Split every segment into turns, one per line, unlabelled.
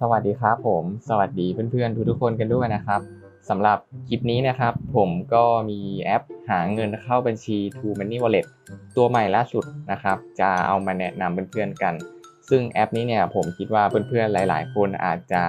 สวัสดีครับผม สวัสดีเพื่อนๆทุกๆคนกันด้วยนะครับสำหรับคลิปนี้นะครับ ผมก็มีแอปหาเงินเข้าบัญชี True Money Wallet ตัวใหม่ล่าสุดนะครับ จะเอามาแนะนำเพื่อนๆกัน ซึ่งแอปนี้เนี่ยผมคิดว่าเพื่อนๆหลาย ๆ คนอาจจะ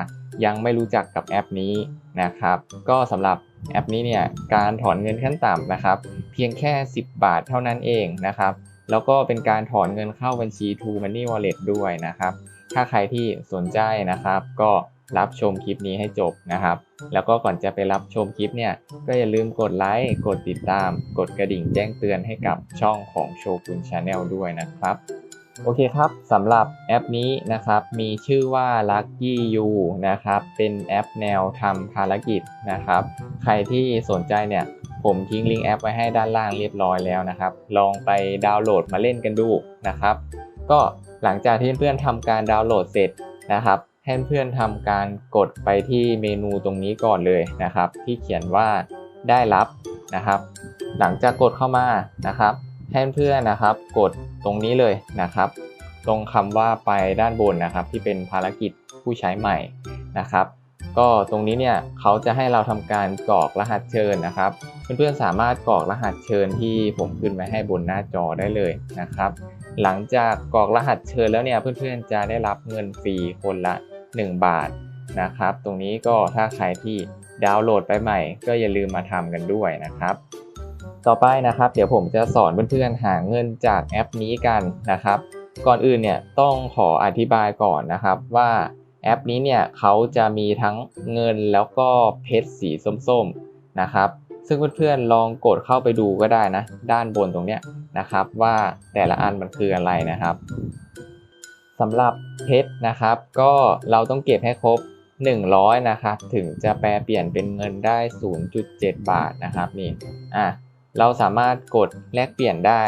ยังไม่รู้จักกับแอปนี้นะครับ ก็สำหรับแอปนี้เนี่ยการถอนเงินขั้นต่ำนะครับ เพียงแค่ 10 บาทเท่านั้นเองนะครับ แล้วก็เป็นการถอนเงินเข้าบัญชี True Money Wallet ด้วยนะครับ ถ้าใครที่สนใจนะครับ ก็รับชมคลิปนี้ให้จบนะครับ แล้วก็ก่อนจะไปรับชมคลิปเนี่ย ก็อย่าลืมกดไลค์ กดติดตาม กดกระดิ่งแจ้งเตือนให้กับช่องของโชกุนชาแนลด้วยนะครับ โอเคครับสำหรับแอปนี้นะครับ มีชื่อว่า Lucky You นะครับ เป็นแอปแนวทำภารกิจนะครับ ใครที่สนใจเนี่ย ผมทิ้งลิงก์แอปไว้ให้ด้านล่างเรียบร้อยแล้วนะครับ ลองไปดาวน์โหลดมาเล่นกันดูนะครับ ก็ หลังจากที่เพื่อนๆทำการดาวน์โหลดเสร็จนะครับให้เพื่อนทำการกดไปที่เมนูตรงนี้ก่อนเลยนะครับ ที่เขียนว่าได้รับนะครับ หลังจากกดเข้ามานะครับให้เพื่อนๆนะครับ กดตรงนี้เลยนะครับ ตรงคำว่าไปด้านบนนะครับ ที่เป็นภารกิจผู้ใช้ใหม่นะครับ ก็ตรงนี้เนี่ยเขาจะให้เราทำการกรอกรหัสเชิญนะครับ เพื่อนๆสามารถกรอกรหัสเชิญที่ผมขึ้นไว้ให้บนหน้าจอได้เลยนะครับ หลังจากกรอกรหัสเชิญแล้วเนี่ยเพื่อนๆจะได้รับเงินฟรีคนละ 1 บาทนะครับ ตรงนี้ก็ถ้าใครที่ดาวน์โหลดไปใหม่ ก็อย่าลืมมาทำกันด้วยนะครับ ต่อไปนะครับเดี๋ยวผมจะสอนเพื่อนๆหาเงินจากแอปนี้กันนะครับ ก่อนอื่นเนี่ยต้องขออธิบายก่อนนะครับว่าแอปนี้เนี่ยเขาจะมีทั้งเงินแล้วก็เพชรสีส้มๆนะครับ ซึ่งเพื่อนๆลองกดเข้าไปดูก็ได้นะ ด้านบนตรงเนี้ยนะครับ ว่าแต่ละอันมันคืออะไรนะครับสำหรับเพชรนะครับ ก็เราต้องเก็บให้ครบ 100 นะครับ ถึงจะแปลเปลี่ยนเป็นเงินได้ 0.7 บาทนะครับนี่อะเราสามารถกดแลกเปลี่ยนได้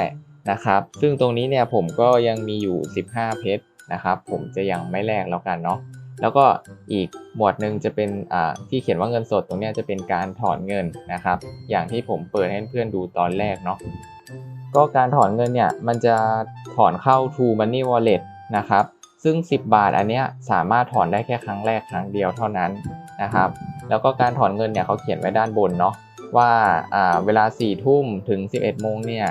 นะครับ ซึ่งตรงนี้เนี่ยผมก็ยังมีอยู่ 15 เพชรนะครับ ผมจะยังไม่แลกแล้วกันเนาะ แล้วก็อีกหมวดหนึ่งจะเป็นที่เขียนว่าเงินสดตรงนี้จะเป็นการถอนเงินนะครับ อย่างที่ผมเปิดให้เพื่อนดูตอนแรกเนาะก็การถอนเงินเนี่ยมันจะถอนเข้า True Money Wallet นะครับ ซึ่ง 10 บาทอันเนี้ยสามารถถอนได้แค่ครั้งแรกครั้งเดียวเท่านั้นนะครับ แล้วก็การถอนเงินเนี่ยเขาเขียนไว้ด้านบนเนาะว่าอ่าเวลา 4 ทุ่มถึง 11 โมงเนี่ย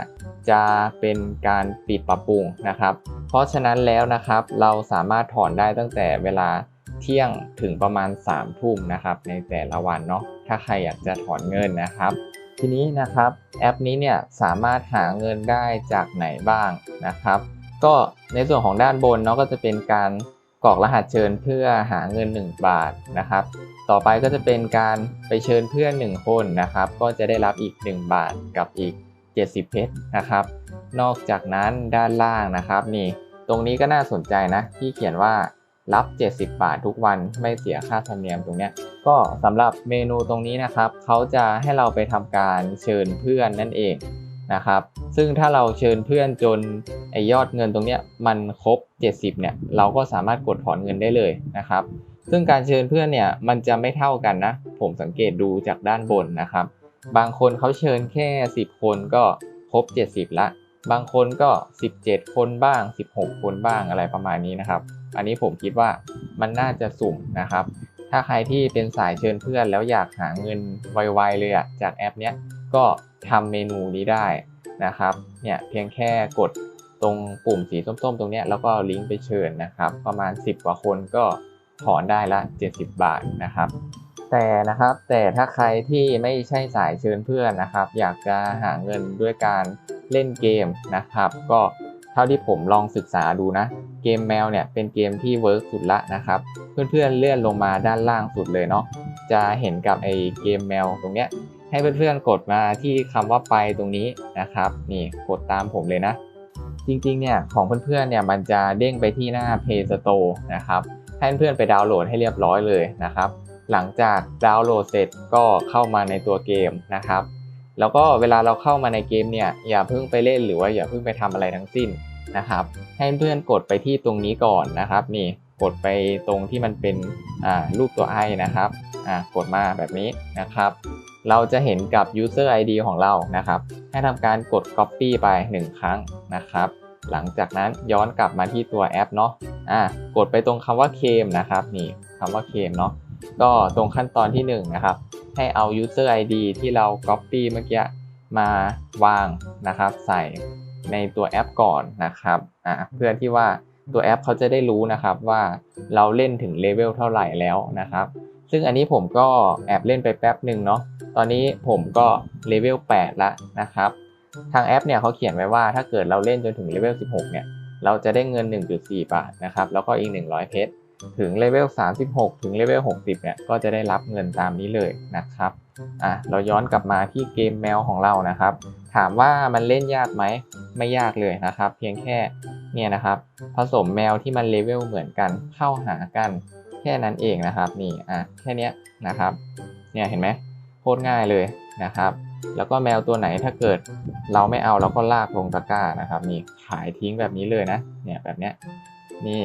จะเป็นการปิดปรับปรุงนะครับ เพราะฉะนั้นแล้วนะครับเราสามารถถอนได้ตั้งแต่เวลา เที่ยงถึงประมาณ3ามทุ่มนะครับในแต่ละวันเนาะถ้าใครอยากจะถอนเงินนะครับ ทีนี้นะครับแอปนี้เนี่ยสามารถหาเงินได้จากไหนบ้างนะครับ ก็ในส่วนของด้านบนเนาะก็จะเป็นการกรอกรหัสเชิญเพื่อหาเงิน 1 บาทนะครับ ต่อไปก็จะเป็นการไปเชิญเพื่อน 1 คนนะครับ ก็จะได้รับอีก 1 บาทกับอีก 70 เพชรนะครับ นอกจากนั้นด้านล่างนะครับนี่ตรงนี้ก็น่าสนใจนะที่เขียนว่า รับ 70 บาททุกวันไม่เสียค่าธรรมเนียมตรงเนี้ยก็สำหรับเมนูตรงนี้นะครับเขาจะให้เราไปทำการเชิญเพื่อนนั่นเองนะครับ ซึ่งถ้าเราเชิญเพื่อนจนไอยอดเงินตรงเนี้ยมันครบ 70เนี่ยเราก็สามารถกดถอนเงินได้เลยนะครับ ซึ่งการเชิญเพื่อนเนี่ยมันจะไม่เท่ากันนะ ผมสังเกตดูจากด้านบนนะครับ บางคนเขาเชิญแค่ 10 คนก็ครบ 70ละบางคนก็ 17 คนบ้าง 16 คนบ้างอะไรประมาณนี้นะครับ อันนี้ผมคิดว่ามันน่าจะสุ่มนะครับ ถ้าใครที่เป็นสายเชิญเพื่อนแล้วอยากหาเงินไวๆเลยอะจากแอปเนี้ยก็ทำเมนูนี้ได้นะครับเนี่ยเพียงแค่กดตรงปุ่มสีส้มๆ ตรงเนี้ยแล้วก็ลิงก์ไปเชิญนะครับ ประมาณ 10 กว่าคนก็ถอนได้ละ 70 บาทนะครับ แต่นะครับแต่ถ้าใครที่ไม่ใช่สายเชิญเพื่อนนะครับ อยากจะหาเงินด้วยการเล่นเกมนะครับ ก็ ท่าที่ผมลองศึกษาดูนะ เกมแมวเนี่ยเป็นเกมที่เวิร์กสุดละนะครับ เพื่อนๆเลื่อนลงมาด้านล่างสุดเลยเนาะจะเห็นกับไอเกมแมวตรงเนี้ยให้เพื่อนๆกดมาที่คำว่าไปตรงนี้นะครับ นี่กดตามผมเลยนะ จริงๆเนี่ยของเพื่อนๆเนี่ยมันจะเด้งไปที่หน้า Play Store นะครับให้เพื่อนๆไปดาวน์โหลดให้เรียบร้อยเลยนะครับ หลังจากดาวน์โหลดเสร็จก็เข้ามาในตัวเกมนะครับแล้วก็เวลาเราเข้ามาในเกมเนี่ยอย่าเพิ่งไปเล่นหรือว่าอย่าเพิ่งไปทำอะไรทั้งสิ้น นะครับ ให้เพื่อนกดไปที่ตรงนี้ก่อนนะครับ นี่กดไปตรงที่มันเป็นรูปตัวไอนะครับกดมาแบบนี้นะครับ เราจะเห็นกับ user ID ของเรานะครับ ให้ทำการกด copy ไป 1 ครั้งนะครับ หลังจากนั้นย้อนกลับมาที่ตัวแอปเนาะกดไปตรงคำว่าเคมนะครับนี่คำว่าเคมเนาะก็ตรงขั้นตอนที่หนึ่งนะครับ ให้เอา user ID ที่เรา copy เมื่อกี้มาวางนะครับ ใส่ ในตัวแอปก่อนนะครับอ่าเพื่อที่ว่าตัวแอปเขาจะได้รู้นะครับว่าเราเล่นถึงเลเวลเท่าไหร่แล้วนะครับ ซึ่งอันนี้ผมก็แอบเล่นไปแป๊บหนึ่งเนาะตอนนี้ผมก็เลเวล8แล้วนะครับ ทางแอปเนี่ยเขาเขียนไว้ว่าถ้าเกิดเราเล่นจนถึงเลเวล16เนี่ยเราจะได้เงิน 1.4 บาทนะครับ แล้วก็อีก 100 เพชร ถึงเลเวล 36 ถึงเลเวล 60 เนี่ย ก็จะได้รับเงินตามนี้เลยนะครับ อะ เราย้อนกลับมาที่เกมแมวของเรานะครับ ถามว่ามันเล่นยากไหม ไม่ยากเลยนะครับ เพียงแค่เนี่ยนะครับ ผสมแมวที่มันเลเวลเหมือนกันเข้าหากัน แค่นั้นเองนะครับ นี่ อะ แค่นี้นะครับ เนี่ยเห็นไหมโคตรง่ายเลยนะครับ แล้วก็แมวตัวไหนถ้าเกิดเราไม่เอาเราก็ลากลงตะกร้านะครับ นี่ขายทิ้งแบบนี้เลยนะ เนี่ยแบบเนี้ย นี่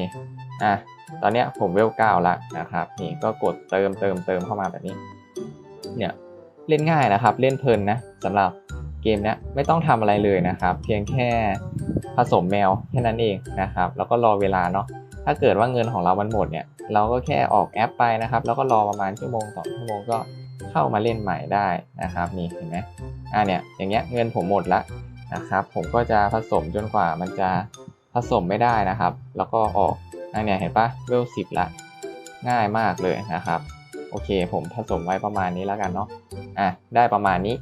อะ ตอนนี้ผมเวลเก้าละนะครับนี่ก็กดเติมเติมเติมเข้ามาแบบนี้เนี่ยเล่นง่ายนะครับเล่นเพลินนะสำหรับเกมเนี้ยไม่ต้องทำอะไรเลยนะครับ เพียงแค่ผสมแมวแค่นั้นเองนะครับ แล้วก็รอเวลาเนาะถ้าเกิดว่าเงินของเรามันหมดเนี่ย เราก็แค่ออกแอปไปนะครับ แล้วก็รอประมาณชั่วโมงสองชั่วโมงก็เข้ามาเล่นใหม่ได้นะครับนี่เห็นไหมอ่าเนี่ยอย่างเงี้ยเงินผมหมดละนะครับ ผมก็จะผสมจนกว่ามันจะผสมไม่ได้นะครับ แล้วก็ออก อันเนี้ยเห็นปะเวลสิบละง่ายมากเลยนะครับ โอเค ผมผสมไว้ประมาณนี้แล้วกันเนาะอะได้ประมาณนี้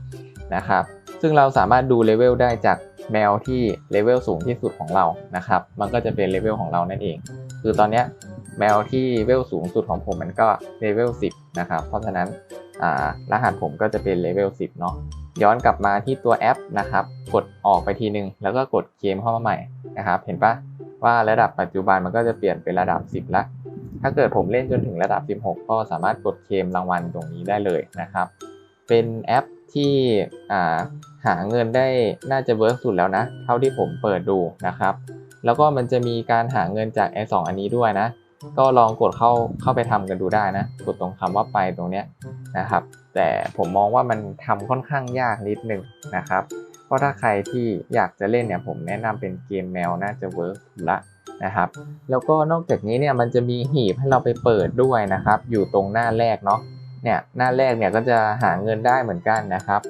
นะครับ ซึ่งเราสามารถดูเลเวลได้จากแมวที่เลเวลสูงที่สุดของเรานะครับ มันก็จะเป็นเลเวลของเรานั่นเอง คือตอนเนี้ยแมวที่เวลสูงสุดของผมมันก็เลเวล10 นะครับ เพราะฉะนั้นอ่ารหัสผมก็จะเป็นเลเวล10 เนาะ ย้อนกลับมาที่ตัวแอปนะครับ กดออกไปทีนึง แล้วก็กดเกมเข้ามาใหม่นะครับ เห็นปะ ว่าระดับปัจจุบันมันก็จะเปลี่ยนเป็นระดับ 10ละถ้าเกิดผมเล่นจนถึงระดับ 16 ก็สามารถกดเคลมรางวัลตรงนี้ได้เลยนะครับ เป็นแอปที่หาเงินได้น่าจะเวิร์กสุดแล้วนะ เท่าที่ผมเปิดดูนะครับ แล้วก็มันจะมีการหาเงินจากไอสองอันนี้ด้วยนะ ก็ลองกดเข้าเข้าไปทำกันดูได้นะ กดตรงคำว่าไปตรงเนี้ยนะครับ แต่ผมมองว่ามันทำค่อนข้างยากนิดนึงนะครับ ราะถ้าใครที่อยากจะเล่นเนี่ยผมแนะนำเป็นเกมแมวน่าจะเวิร์กละนะครับ แล้วก็นอกจากนี้เนี่ยมันจะมีหีบให้เราไปเปิดด้วยนะครับ อยู่ตรงหน้าแรกเนาะเนี่ยหน้าแรกเนี่ยก็จะหาเงินได้เหมือนกันนะครับ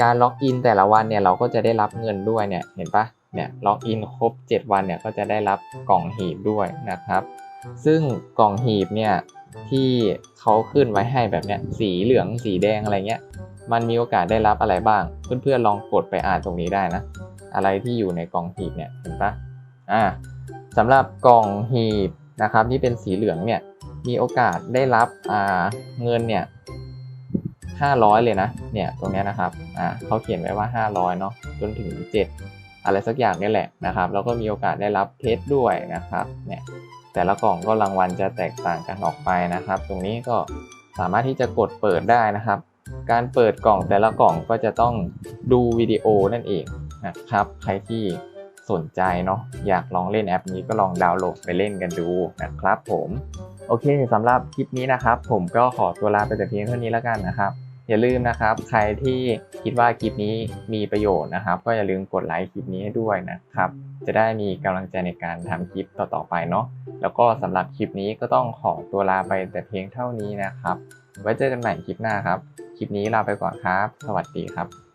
การล็อกอินแต่ละวันเนี่ยเราก็จะได้รับเงินด้วยเนี่ยเห็นปะเนี่ยล็อกอินครบ 7 วันเนี่ยก็จะได้รับกล่องหีบด้วยนะครับ ซึ่งกล่องหีบเนี่ยที่เขาขึ้นไว้ให้แบบเนี้ยสีเหลืองสีแดงอะไรเงี้ย มันมีโอกาสได้รับอะไรบ้าง เพื่อนๆลองกดไปอ่านตรงนี้ได้นะ อะไรที่อยู่ในกล่องหีบเนี่ยเห็นปะอ่าสำหรับกล่องหีบนะครับที่เป็นสีเหลืองเนี่ยมีโอกาสได้รับอ่าเงินเนี่ย500 เลยนะเนี่ยตรงนี้นะครับอ่าเขาเขียนไว้ว่า 500เนาะจนถึง 7 อะไรสักอย่างนี่แหละนะครับแล้วก็มีโอกาสได้รับเพชรด้วยนะครับเนี่ยแต่ละกล่องก็รางวัลจะแตกต่างกันออกไปนะครับ ตรงนี้ก็สามารถที่จะกดเปิดได้นะครับ การเปิดกล่องแต่ละกล่องก็จะต้องดูวิดีโอนั่นเองนะครับ ใครที่สนใจเนาะอยากลองเล่นแอปนี้ก็ลองดาวน์โหลดไปเล่นกันดูนะครับผมโอเคสำหรับคลิปนี้นะครับ ผมก็ขอตัวลาไปแต่เพียงเท่านี้แล้วกันนะครับอย่าลืมนะครับ ใครที่คิดว่าคลิปนี้มีประโยชน์นะครับ ก็อย่าลืมกดไลค์คลิปนี้ให้ด้วยนะครับ จะได้มีกำลังใจในการทำคลิปต่อๆไปเนาะแล้วก็สำหรับคลิปนี้ก็ต้องขอตัวลาไปแต่เพียงเท่านี้นะครับ ไว้เจอกันใหม่คลิปหน้าครับ คลิปนี้ลาไปก่อนครับ สวัสดีครับ